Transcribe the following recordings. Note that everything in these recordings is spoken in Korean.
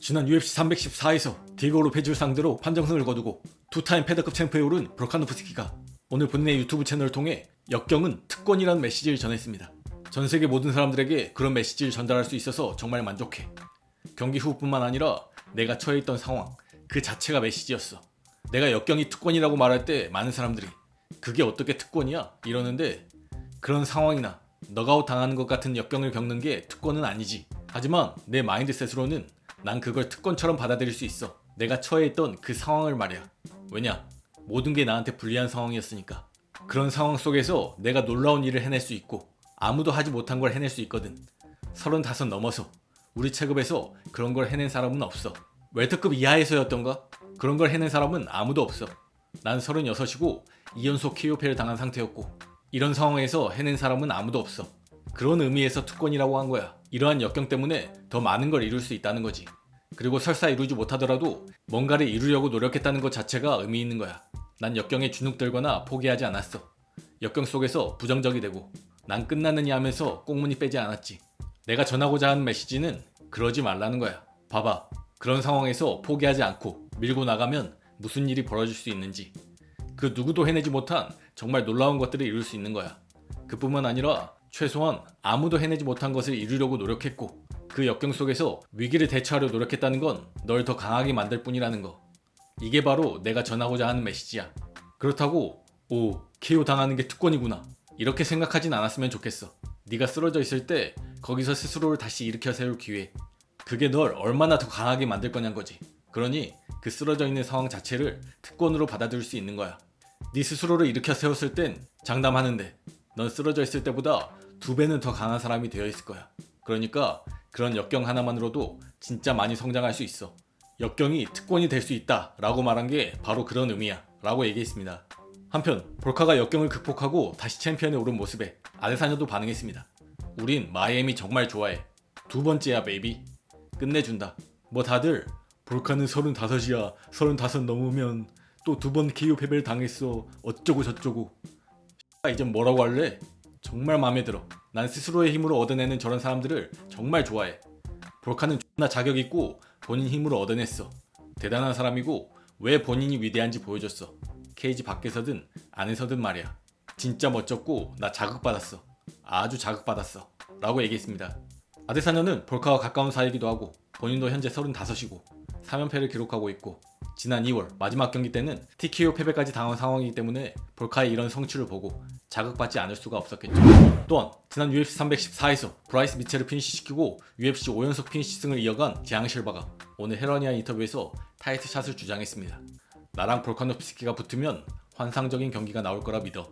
지난 UFC 314에서 디에고 로페즈를 상대로 판정승을 거두고 투타임 패더급 챔프에 오른 브로카노프스키가 오늘 본인의 유튜브 채널을 통해 역경은 특권이라는 메시지를 전했습니다. 전 세계 모든 사람들에게 그런 메시지를 전달할 수 있어서 정말 만족해. 경기 후뿐만 아니라 내가 처해 있던 상황 그 자체가 메시지였어. 내가 역경이 특권이라고 말할 때 많은 사람들이 그게 어떻게 특권이야? 이러는데 그런 상황이나 너가웃 당하는 것 같은 역경을 겪는 게 특권은 아니지. 하지만 내 마인드셋으로는 난 그걸 특권처럼 받아들일 수 있어. 내가 처해 있던 그 상황을 말이야. 왜냐? 모든 게 나한테 불리한 상황이었으니까. 그런 상황 속에서 내가 놀라운 일을 해낼 수 있고 아무도 하지 못한 걸 해낼 수 있거든. 35 넘어서 우리 체급에서 그런 걸 해낸 사람은 없어. 웰터급 이하에서였던가? 그런 걸 해낸 사람은 아무도 없어. 난 36이고 2연속 KO패를 당한 상태였고 이런 상황에서 해낸 사람은 아무도 없어. 그런 의미에서 특권이라고 한 거야. 이러한 역경 때문에 더 많은 걸 이룰 수 있다는 거지. 그리고 설사 이루지 못하더라도 뭔가를 이루려고 노력했다는 것 자체가 의미 있는 거야. 난 역경에 주눅들거나 포기하지 않았어. 역경 속에서 부정적이 되고 난 끝났느냐 하면서 꽁무니 빼지 않았지. 내가 전하고자 하는 메시지는 그러지 말라는 거야. 봐봐. 그런 상황에서 포기하지 않고 밀고 나가면 무슨 일이 벌어질 수 있는지. 그 누구도 해내지 못한 정말 놀라운 것들을 이룰 수 있는 거야. 그뿐만 아니라 최소한 아무도 해내지 못한 것을 이루려고 노력했고 그 역경 속에서 위기를 대처하려 노력했다는 건 널 더 강하게 만들 뿐이라는 거. 이게 바로 내가 전하고자 하는 메시지야. 그렇다고 오 KO 당하는 게 특권이구나 이렇게 생각하진 않았으면 좋겠어. 네가 쓰러져 있을 때 거기서 스스로를 다시 일으켜 세울 기회. 그게 널 얼마나 더 강하게 만들 거냐는 거지. 그러니 그 쓰러져 있는 상황 자체를 특권으로 받아들일 수 있는 거야. 네 스스로를 일으켜 세웠을 땐 장담하는데 넌 쓰러져 있을 때보다 두 배는 더 강한 사람이 되어 있을 거야. 그러니까 그런 역경 하나만으로도 진짜 많이 성장할 수 있어. 역경이 특권이 될 수 있다 라고 말한 게 바로 그런 의미야 라고 얘기했습니다. 한편 볼카가 역경을 극복하고 다시 챔피언에 오른 모습에 아데사녀도 반응했습니다. 우린 마이애미 정말 좋아해. 두 번째야 베이비. 끝내준다. 뭐 다들 볼카는 35이야. 35 넘으면 또 두 번 KO 패배를 당했어. 어쩌고 저쩌고. 이젠 뭐라고 할래? 정말 마음에 들어. 난 스스로의 힘으로 얻어내는 저런 사람들을 정말 좋아해. 볼카는 존나 자격 있고 본인 힘으로 얻어냈어. 대단한 사람이고 왜 본인이 위대한지 보여줬어. 케이지 밖에서든 안에서든 말이야. 진짜 멋졌고 나 자극받았어. 아주 자극받았어. 라고 얘기했습니다. 아데사녀는 볼카와 가까운 사이이기도 하고 본인도 현재 35이고 3연패를 기록하고 있고 지난 2월 마지막 경기 때는 TKO 패배까지 당한 상황이기 때문에 볼카의 이런 성취를 보고 자극받지 않을 수가 없었겠죠. 또한 지난 UFC 314에서 브라이스 미첼을 피니시시키고 UFC 5연속 피니시승을 이어간 지앙 실바가 오늘 헤러니아 인터뷰에서 타이트 샷을 주장했습니다. 나랑 볼카노프스키가 붙으면 환상적인 경기가 나올 거라 믿어.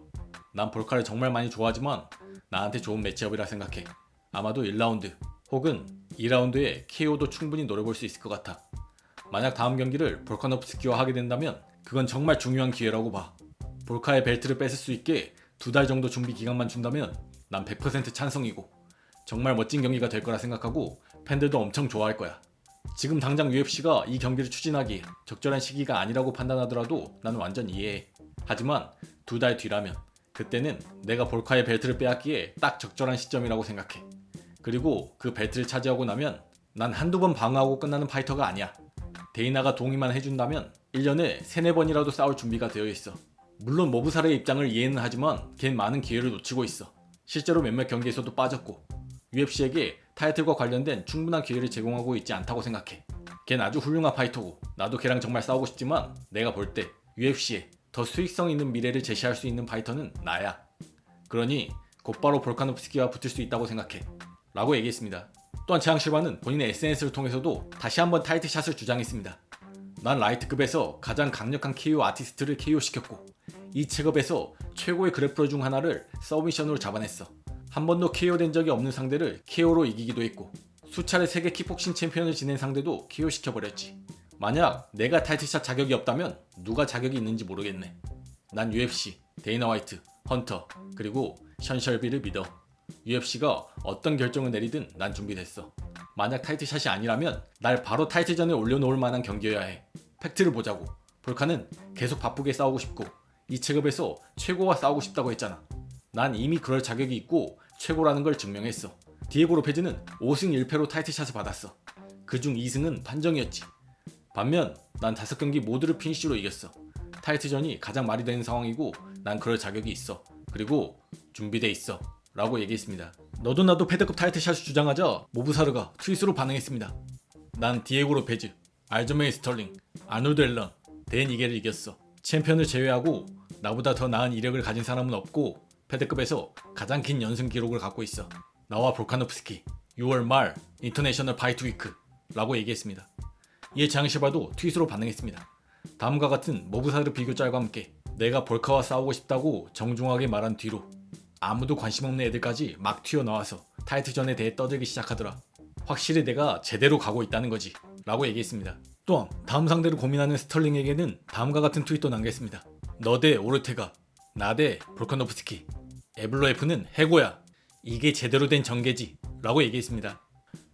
난 볼카를 정말 많이 좋아하지만 나한테 좋은 매치업이라 생각해. 아마도 1라운드 혹은 2라운드에 KO도 충분히 노려볼 수 있을 것 같아. 만약 다음 경기를 볼카노프스키와 하게 된다면 그건 정말 중요한 기회라고 봐. 볼카의 벨트를 뺏을 수 있게 두 달 정도 준비 기간만 준다면 난 100% 찬성이고 정말 멋진 경기가 될 거라 생각하고 팬들도 엄청 좋아할 거야. 지금 당장 UFC가 이 경기를 추진하기에 적절한 시기가 아니라고 판단하더라도 나는 완전 이해해. 하지만 두 달 뒤라면 그때는 내가 볼카의 벨트를 빼앗기에 딱 적절한 시점이라고 생각해. 그리고 그 벨트를 차지하고 나면 난 한두 번 방어하고 끝나는 파이터가 아니야. 데이나가 동의만 해준다면 1년에 3, 4번이라도 싸울 준비가 되어 있어. 물론 모브살의 입장을 이해는 하지만 걘 많은 기회를 놓치고 있어. 실제로 몇몇 경기에서도 빠졌고 UFC에게 타이틀과 관련된 충분한 기회를 제공하고 있지 않다고 생각해. 걘 아주 훌륭한 파이터고 나도 걔랑 정말 싸우고 싶지만 내가 볼 때 UFC에 더 수익성 있는 미래를 제시할 수 있는 파이터는 나야. 그러니 곧바로 볼카노프스키와 붙을 수 있다고 생각해. 라고 얘기했습니다. 또한 재앙 실바는 본인의 SNS를 통해서도 다시 한번 타이틀 샷을 주장했습니다. 난 라이트급에서 가장 강력한 KO 아티스트를 KO 시켰고 이 체급에서 최고의 그래플러 중 하나를 서브미션으로 잡아냈어. 한 번도 KO 된 적이 없는 상대를 KO로 이기기도 했고 수차례 세계 킥복싱 챔피언을 지낸 상대도 KO 시켜버렸지. 만약 내가 타이틀샷 자격이 없다면 누가 자격이 있는지 모르겠네. 난 UFC, 데이나 화이트, 헌터, 그리고 션셜비를 믿어. UFC가 어떤 결정을 내리든 난 준비됐어. 만약 타이틀샷이 아니라면 날 바로 타이틀전에 올려놓을 만한 경기여야 해. 팩트를 보자고. 볼카는 계속 바쁘게 싸우고 싶고 이 체급에서 최고와 싸우고 싶다고 했잖아. 난 이미 그럴 자격이 있고 최고라는 걸 증명했어. 디에고 로페즈는 5승 1패로 타이틀샷을 받았어. 그중 2승은 판정이었지. 반면 난 5경기 모두를 피니쉬로 이겼어. 타이틀전이 가장 말이 되는 상황이고 난 그럴 자격이 있어. 그리고 준비돼 있어. 라고 얘기했습니다. 너도 나도 패드급 타이틀샷을 주장하자 모브사르가 트윗으로 반응했습니다. 난 디에고 로페즈, 알저메이 스털링, 아놀드 앨런, 댄 이게를 이겼어. 챔피언을 제외하고 나보다 더 나은 이력을 가진 사람은 없고 패드급에서 가장 긴 연승 기록을 갖고 있어. 나와 볼카노프스키 6월 말 인터내셔널 파이트 위크 라고 얘기했습니다. 이에 장시바도 트윗으로 반응했습니다. 다음과 같은 모브사르 비교 짤과 함께 내가 볼카와 싸우고 싶다고 정중하게 말한 뒤로 아무도 관심 없는 애들까지 막 튀어나와서 타이틀전에 대해 떠들기 시작하더라. 확실히 내가 제대로 가고 있다는 거지. 라고 얘기했습니다. 또한 다음 상대를 고민하는 스털링에게는 다음과 같은 트윗도 남겼습니다. 너 대 오르테가, 나 대 볼카노프스키, 에블로에프는 해고야. 이게 제대로 된 전개지. 라고 얘기했습니다.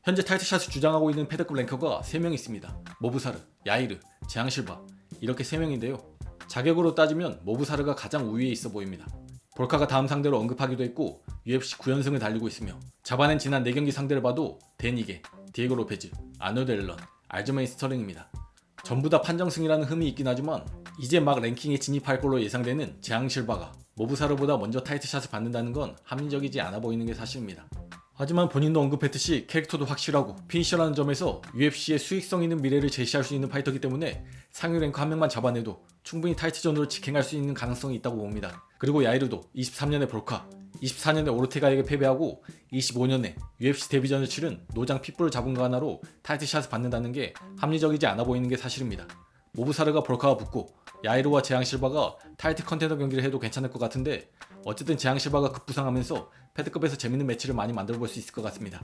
현재 타이틀샷을 주장하고 있는 패드급 랭커가 3명 있습니다. 모브사르, 야이르, 재앙실바 이렇게 3명인데요. 자격으로 따지면 모브사르가 가장 우위에 있어 보입니다. 볼카가 다음 상대로 언급하기도 했고 UFC 9연승을 달리고 있으며 잡아낸 지난 4경기 상대를 봐도 데니게, 디에고 로페즈, 아노드 앨런, 알저메인 스터링입니다. 전부 다 판정승이라는 흠이 있긴 하지만 이제 막 랭킹에 진입할 걸로 예상되는 재앙 실바가 모브사르보다 먼저 타이틀샷을 받는다는 건 합리적이지 않아 보이는 게 사실입니다. 하지만 본인도 언급했듯이 캐릭터도 확실하고 피니셔라는 점에서 UFC의 수익성 있는 미래를 제시할 수 있는 파이터이기 때문에 상위 랭크 한 명만 잡아내도 충분히 타이틀전으로 직행할 수 있는 가능성이 있다고 봅니다. 그리고 야이르도 23년에 볼카, 24년에 오르테가에게 패배하고 25년에 UFC 데뷔전을 치른 노장 핏불을 잡은 거 하나로 타이틀샷을 받는다는 게 합리적이지 않아 보이는 게 사실입니다. 모브사르가 볼카와 붙고 야이르와 재앙실바가 타이틀 컨테너 경기를 해도 괜찮을 것 같은데 어쨌든 재앙실바가 급부상하면서 패드급에서 재밌는 매치를 많이 만들어 볼 수 있을 것 같습니다.